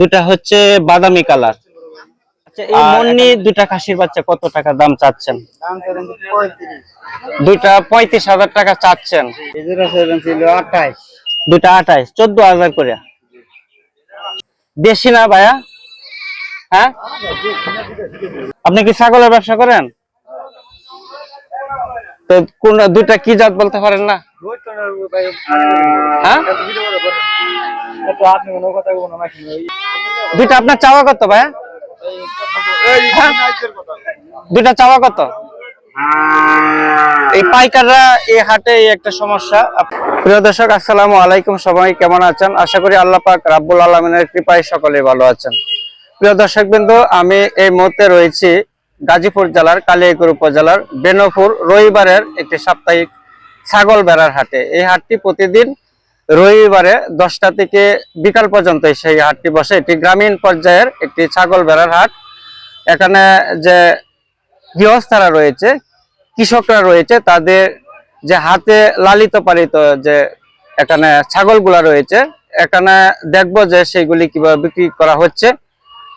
দুটা হচ্ছে বাদামি কালার। আচ্ছা এই মন্নি দুটা খাসির বাচ্চা কত টাকা দাম চাচ্ছেন? পঁয়ত্রিশ দুইটা পঁয়ত্রিশ হাজার টাকা চাচ্ছেন। আঠাইশ আঠাইশ চোদ্দ হাজার করে। দেশি না ভাইয়া? হ্যাঁ? আপনি কি ছাগলের ব্যবসা করেন? তো কোন দুইটা কি জাত বলতে পারেন না? হ্যাঁ? দুইটা আপনার চাওয়া কত ভাইয়া হ্যাঁ? দুইটা চাওয়া কত? এই পাইকাররা এই হাটে একটা সমস্যা। প্রিয় দর্শক আসসালামু আলাইকুম। সবাই কেমন আছেন? আশা করি আল্লাহ পাক রাব্বুল আলমিনের কৃপায় সকলেই ভালো আছেন। প্রিয় দর্শক বিন্দু আমি এই মুহূর্তে রয়েছি গাজীপুর জেলার কালিয়াকুর উপজেলার বেনপুর রবিবারের একটি সাপ্তাহিক ছাগল বেড়ার হাটে। এই হাটটি প্রতিদিন রবিবারে দশটা থেকে বিকাল পর্যন্ত সেই হাটটি বসে। এটি গ্রামীণ পর্যায়ের একটি ছাগল বেড়ার হাট। এখানে যে গৃহস্থরা রয়েছে কৃষকরা রয়েছে তাদের যে হাতে লালিত পালিত যে এখানে ছাগলগুলা রয়েছে এখানে দেখব যে সেইগুলি কীভাবে বিক্রি করা হচ্ছে।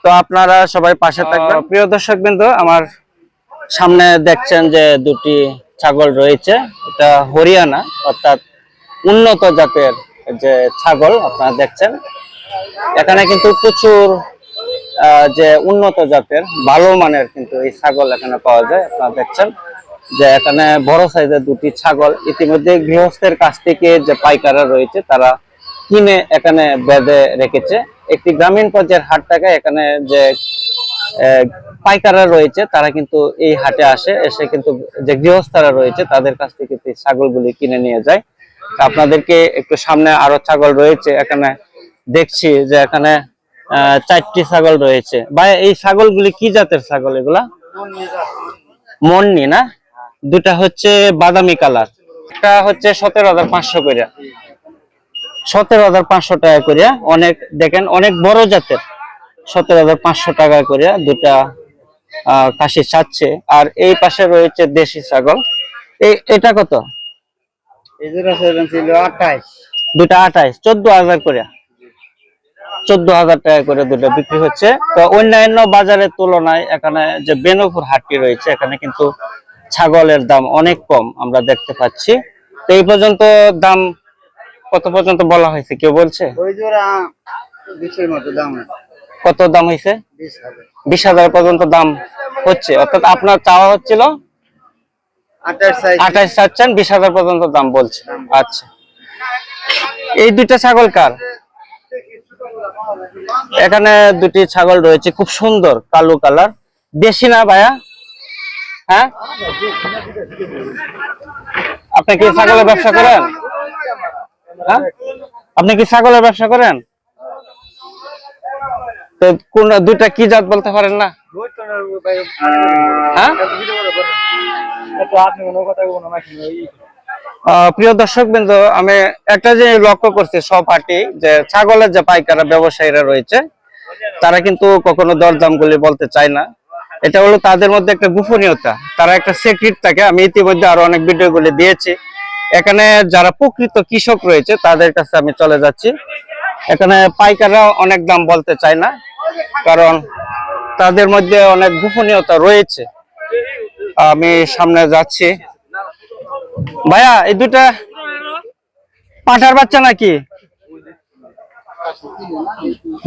তো আপনারা সবাই পাশে থাকবেন। প্রিয় দর্শক বিন্দু আমার সামনে দেখছেন যে দুটি ছাগল রয়েছে। এটা হরিয়ানা অর্থাৎ উন্নত জাতের যে ছাগল আপনারা দেখছেন, এখানে কিন্তু প্রচুর যে উন্নত জাতের, ভালো মানের কিন্তু এই ছাগল এখানে পাওয়া যায়, আপনারা দেখছেন যে এখানে বড় সাইজের দুটি ছাগল। ইতিমধ্যে গৃহস্থের কাছ থেকে যে পাইকাররা রয়েছে, তারা কিনে এখানে বেঁধে রেখেছে। একটি গ্রামীণ পর্যায়ের হাট টাকা এখানে যে পাইকাররা রয়েছে, তারা কিন্তু এই হাটে আসে, এসে কিন্তু যে গৃহস্থরা রয়েছে, তাদের কাছ থেকে ছাগলগুলি কিনে নিয়ে যায়। আপনাদেরকে একটু সামনে আরও ছাগল রয়েছে এখানে দেখছি যে এখানে চারটি ছাগল রয়েছে। ভাই এই ছাগলগুলি কি জাতের ছাগল এগুলা? মন্নি না? দুটা হচ্ছে বাদামি কালার। একটা হচ্ছে সতেরো হাজার পাঁচশো করিয়া সতেরো হাজার পাঁচশো টাকা করিয়া অনেক দেখেন অনেক বড় জাতের। সতেরো হাজার পাঁচশো টাকা করিয়া দুটা আহ, খাসি চাচ্ছে আর এই পাশে রয়েছে দেশি ছাগল। এই এটা কত? ছিল দুটা করে। চোদ্দ হাজার টাকা করে দুটো বিক্রি হচ্ছে। তো অন্যান্য বাজারের তুলনায় এখানে যে বেনপুর হাটটি রয়েছে এখানে কিন্তু ছাগলের দাম অনেক কম আমরা দেখতে পাচ্ছি। তো এই পর্যন্ত দাম কত পর্যন্ত বলা হয়েছে কেউ বলছে? ওই জোড়া বিশের মতো দাম কত দাম হয়েছে? বিশ হাজার পর্যন্ত দাম হচ্ছে। অর্থাৎ আপনার চাওয়া হচ্ছিল আঠাশ চাচ্ছেন বিশ হাজার পর্যন্ত দাম বলছে। আচ্ছা। এই দুইটা ছাগল কার? এখানে দুটি ছাগল রয়েছে খুব সুন্দর কালো কালার। বেশি না ভাইয়া? হ্যাঁ? আপনি কি ছাগলের ব্যবসা করেন? হ্যাঁ? আপনি কি ছাগলের ব্যবসা করেন? তো কোন দুইটা কি জাত বলতে পারেন না? হ্যাঁ? প্রিয় দর্শক বিন্দু, আমি একটা যে লক্ষ্য করছি সব হাটি, যে ছাগলের যে পাইকারা ব্যবসায়ীরা রয়েছে, তারা কিন্তু কখনো দরদাম গুলি বলতে চায় না। এটা হলো তাদের মধ্যে একটা গোপনীয়তা। তারা একটা সিক্রেট থাকে। আমি ইতিমধ্যে আরও অনেক ভিডিও গুলি দিয়েছি। এখানে যারা প্রকৃত কৃষক রয়েছে, তাদের কাছে আমি চলে যাচ্ছি। এখানে পাইকাররা অনেক দাম বলতে চায় না, কারণ তাদের মধ্যে অনেক গোপনীয়তা রয়েছে। আমি সামনে যাচ্ছি। ভাইয়া, এই দুটা পাঁঠার বাচ্চা নাকি?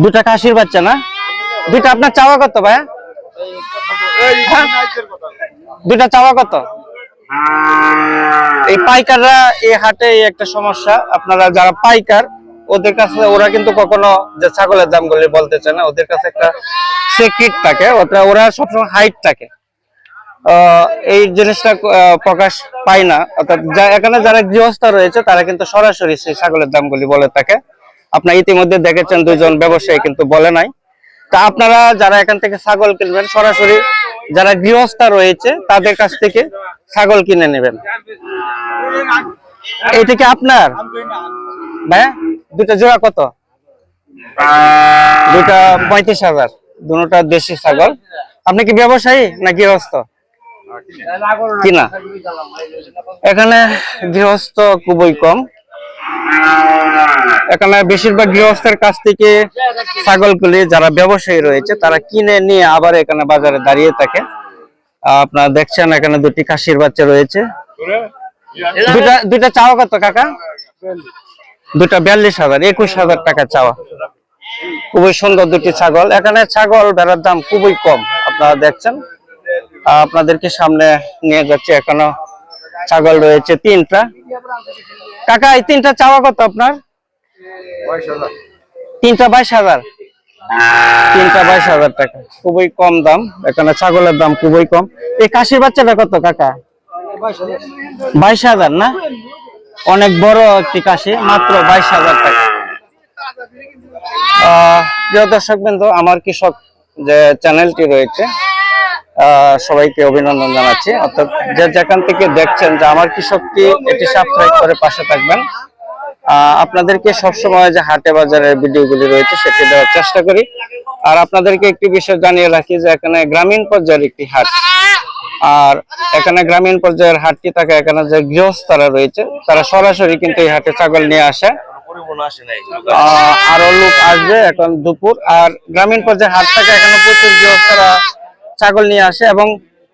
দুটা খাসির বাচ্চা না? দুটা আপনার চাওয়া কত, ভাইয়া? দুটা চাওয়া কত? এই পাইকাররা এই হাটে একটা সমস্যা। আপনারা যারা পাইকার, ওদের কাছে ওরা কিন্তু কখনো যে ছাগলের দামগুলি বলতে চায় না, ওদের কাছে একটা সিক্রেট থাকে। ওটা ওরা সবসময় হাইট থাকে। এই জিনিসটা প্রকাশ পায় না। অর্থাৎ এখানে যারা গৃহস্থ রয়েছে, তারা কিন্তু সরাসরি সেই ছাগলের দামগুলি বলে থাকে। আপনার ইতিমধ্যে দেখেছেন, দুইজন ব্যবসায়ী কিন্তু বলে নাই। তা আপনারা যারা এখান থেকে ছাগল কিনবেন, সরাসরি যারা গৃহস্থ রয়েছে, তাদের কাছ থেকে ছাগল কিনে নেবেন। এইটা কি আপনার? ভাইয়া দুটা জোড়া কত? দুটা পঁয়ত্রিশ হাজার। দুটা দেশি ছাগল। আপনি কি ব্যবসায়ী না গৃহস্থ? কিনা? এখানে গৃহস্থ খুবই কম। এখানে বেশিরভাগ গৃহস্থের কাছ থেকে ছাগলগুলি যারা ব্যবসায়ী রয়েছে, তারা কিনে নিয়ে আবার এখানে বাজারে দাঁড়িয়ে থাকে। আপনারা দেখছেন এখানে দুটি খাসির বাচ্চা রয়েছে। দুটা দুটা চাওয়া কত, কাকা? দুটা বিয়াল্লিশ হাজার, একুশ হাজার টাকা চাওয়া। খুবই সুন্দর দুটি ছাগল। এখানে ছাগল ভেড়ার দাম খুবই কম, আপনারা দেখছেন। আপনাদেরকে সামনে নিয়ে যাচ্ছে। এখনও ছাগল রয়েছে তিনটা। কাকা এই তিনটা চাওয়া কত আপনার? তিনটা বাইশ হাজার। তিনটা বাইশ হাজার টাকা। খুবই কম দাম। এখানে ছাগলের দাম খুবই কম। এই কাশির বাচ্চাটা কত কাকা? বাইশ হাজার না? অনেক বড় একটি কাশি মাত্র বাইশ হাজার টাকা। আহ, প্রিয় দর্শক বিন্দু আমার কৃষক যে চ্যানেলটি রয়েছে সবাইকে অভিনন্দন জানাচ্ছি। অর্থাৎ যে যেখান থেকে দেখছেন যে আমার কৃষকটি এটি সাবস্ক্রাইব করে পাশে থাকবেন আপনাদেরকে সবসময় যে হাটে বাজারের ভিডিওগুলি রয়েছে সেটি দেওয়ার চেষ্টা করি। আর আপনাদেরকে একটি বিষয় জানিয়ে রাখি যে এখানে গ্রামীণ পর্যায়ের একটি হাট। আর এখানে গ্রামীণ পর্যায়ের হাটটি থাকে, এখানে যে গৃহস্থরা রয়েছে, তারা সরাসরি কিন্তু এই হাটে ছাগল নিয়ে আসে। আরও লোক আসবে এখন দুপুর। আর গ্রামীণ পর্যায়ে হাট থাকে, এখানে প্রচুর গৃহস্থরা ছাগল নিয়ে আসে এবং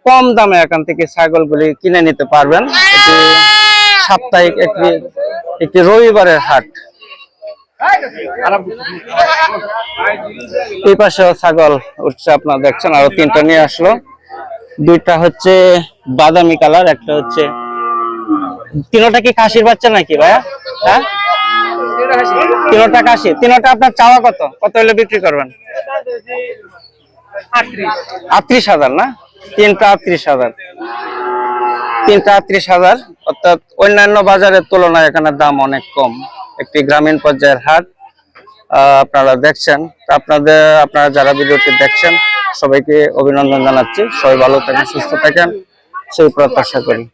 কম দামে এখান থেকে ছাগলগুলি কিনে নিতে পারবেন। এটি সাপ্তাহিক একটি একটি রবিবারের হাট। এই পাশেও ছাগল উঠছে, আপনারা দেখছেন, আরও তিনটা নিয়ে আসলো। দুইটা হচ্ছে বাদামি কালার, একটা হচ্ছে তিনোটা কি খাসির বাচ্চা নাকি ভাইয়া? হ্যাঁ? তিনোটা কাশি তিনোটা আপনার চাওয়া কত? কত হলে বিক্রি করবেন? আটত্রিশ। হাজার না? তিনটা আটত্রিশ হাজার। তিনটা আটত্রিশ হাজার, অর্থাৎ অন্যান্য বাজারের তুলনায় এখানে দাম অনেক কম। একটি গ্রামীণ পর্যায়ের হাট আপনারা দেখছেন। আপনাদের, আপনারা যারা ভিডিওটি দেখছেন, সবাইকে অভিনন্দন জানাচ্ছি। সবাই ভালো থাকেন, সুস্থ থাকেন। সেই প্রত্যাশা করি।